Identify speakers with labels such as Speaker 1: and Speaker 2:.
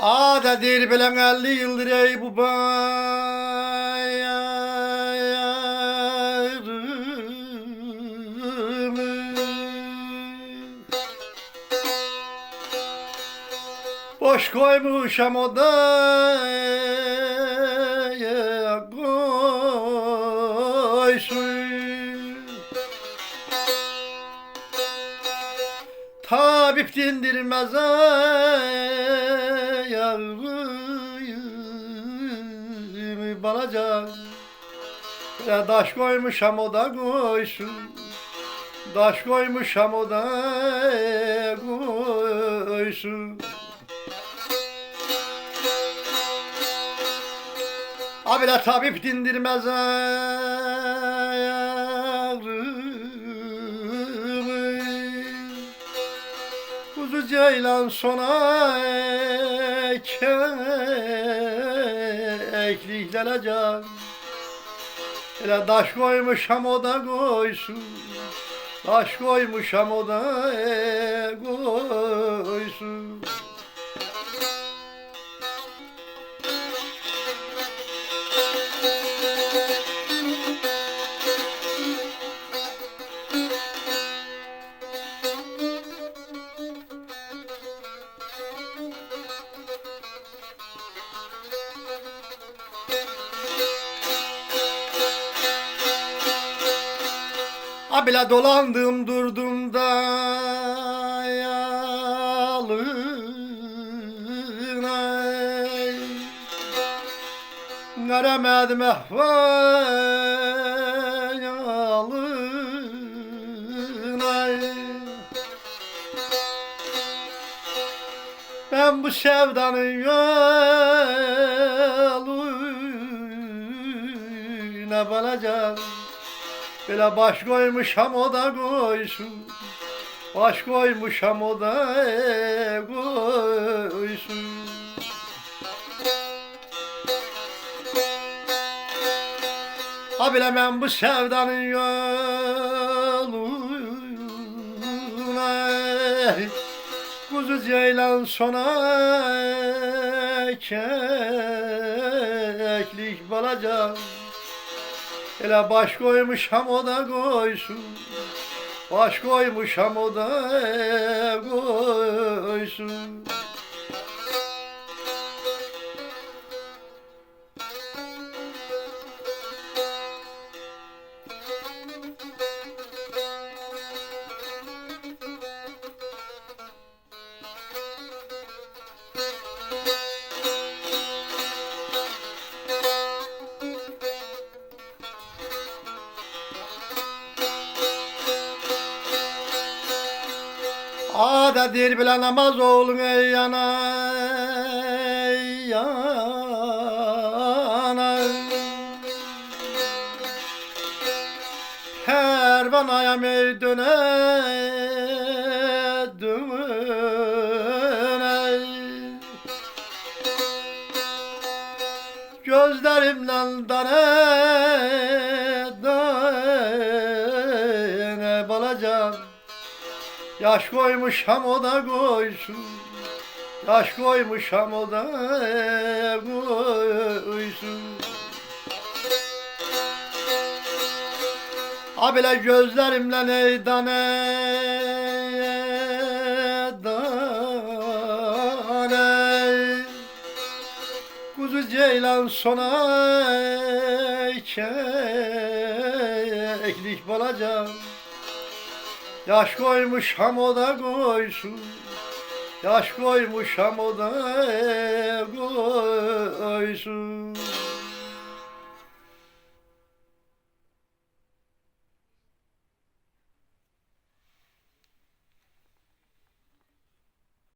Speaker 1: Adedir bilen elli yıldır ey bu Boş koymuşam odaya Tabip dindirmez ayağımı balaca Ya daş koymuşam o da koysun. Daş koymuşam o da koysun. Abile tabip dindirmez ayağımı ceylan sona ekliklenecek Hele taş koymuşam o da koysun Taş koymuşam o da koysun Abile dolandım durdum da yalına. Göremedim ehvalına Ben bu sevdanın yoluna balacağım Böyle baş koymuşam o da koysun. Baş koymuşam o da koysun. Ha bile ben bu sevdanın yoluna. Kuzu ceylan sona keklik balacağım Hele baş koymuşam o da koysun. Baş koymuşam o da koysun Adedir bile namaz oğlum ey yana ey yana. Kervanaya ey döne döne Gözlerimden dane Yaş koymuşam o da koysun. Yaş koymuşam o da koysun. Abile gözlerimle ey dane Kuzu ceylan sona keklik balacağım Yaş koymuşam o da koysun. Yaş koymuşam o da koysun